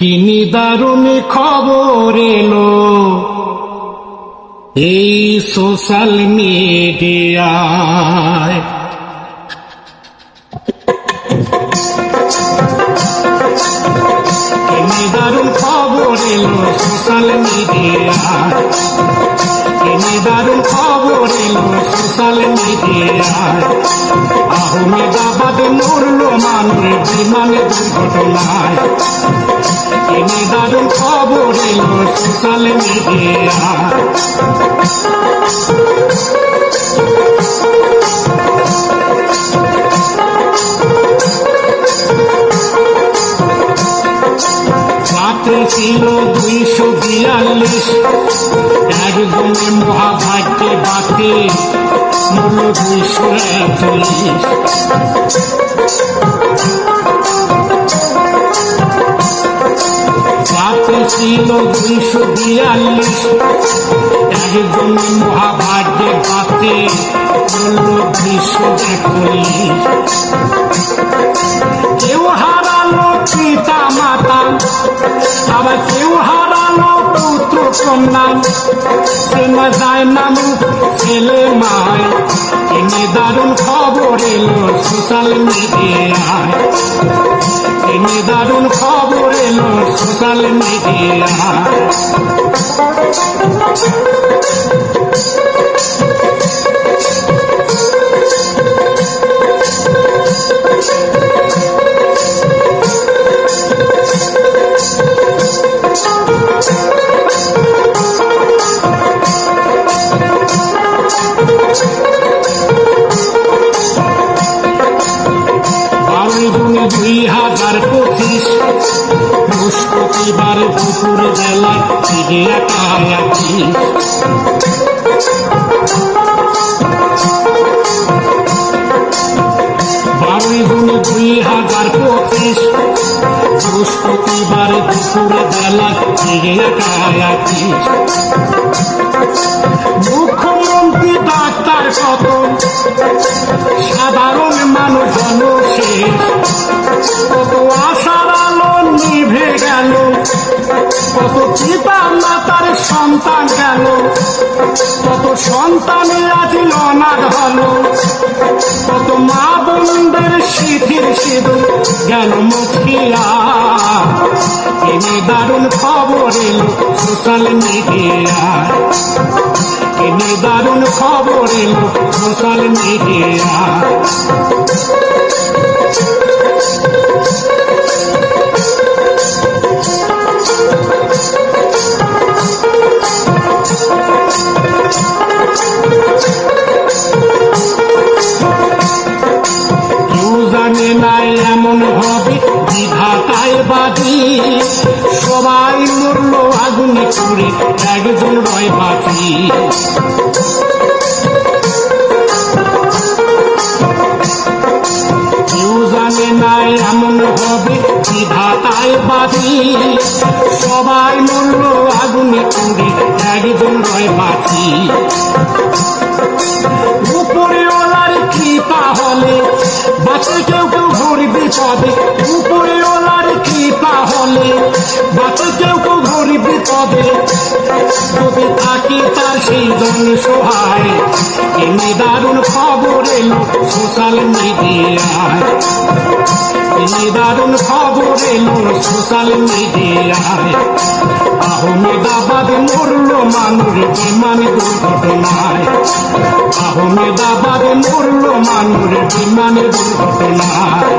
কি নিদারুণ খবর এলো। এই সোশ্যাল মিডিয়ায়। কি নিদারুণ খবর এলো সোশ্যাল মিডিয়ায়। কি নিদারুণ খবর এলো সোশ্যাল মিডিয়ায়। আহমেদাবাদে মরল মানুষ বিমানে দুর্ঘটনায়। এনে দারুণ খবর এলো সোশ্যাল মিডিয়া ছিল দুইশো বিয়াল্লিশ। একজনে মহাভাগ্যে বাতে মূল দুইশো একচল্লিশ। ছিল দুইশো বিয়াল্লিশ। একজন মহাভাগ্যে বাতে বলল দুইশো একচল্লিশ কন্যা চেনা যায় নাম, ছেলে মায়। এনে দারুণ খবর এলো সোশ্যাল মিডিয়ায়। এনে দারুণ খবর এলো সোশ্যাল মিডিয়ায়। হাজার পঁচিশ বৃহস্পতিবার দুপুর বেলা আছি। বারোই জুন বৃহস্পতিবার দুপুর বেলা মুখ্যমন্ত্রী কত পিতা মাতার সন্তান গেল, কত সন্তানের আজ অনাথ হলো, কত মা বোনদের শীতের সিঁদুর গেল মুখিয়া। এনে দারুণ খবর এলো সোশ্যাল মিডিয়ায়। এনে দারুণ খবর এলো সোশ্যাল মিডিয়ায়। জানে না এমন হবে, বিধাতায় বাজি। সবাই মরল, আগুনে পুড়ে একজন রয় বাজি। কেউ জানে না এমন হবে, বিধাতায় বাজি। সবাই মরল, আগুনে পুড়ে একজন রয় বাজি। উপরে ওলার কৃপা হলে বাঁচে কেউ কেউ ঘুরি বিপদে উপরে ওলার কৃপা হলে বাঁচে কেউ কেউ ঘুরি বিপদে যদি থাকি তার সেই জন্য সহায়। এমনি দারুণ খবর এলো সোশ্যাল মিডিয়ায়। এমনি দারুণ খবর এলো সোশ্যাল মিডিয়ায়। আহমেদাবাদ মরল মানুষ, বিমান দুর্ঘটনায়। আহমেদাবাদ মরল মানুষ বিমান দুর্ঘটনায়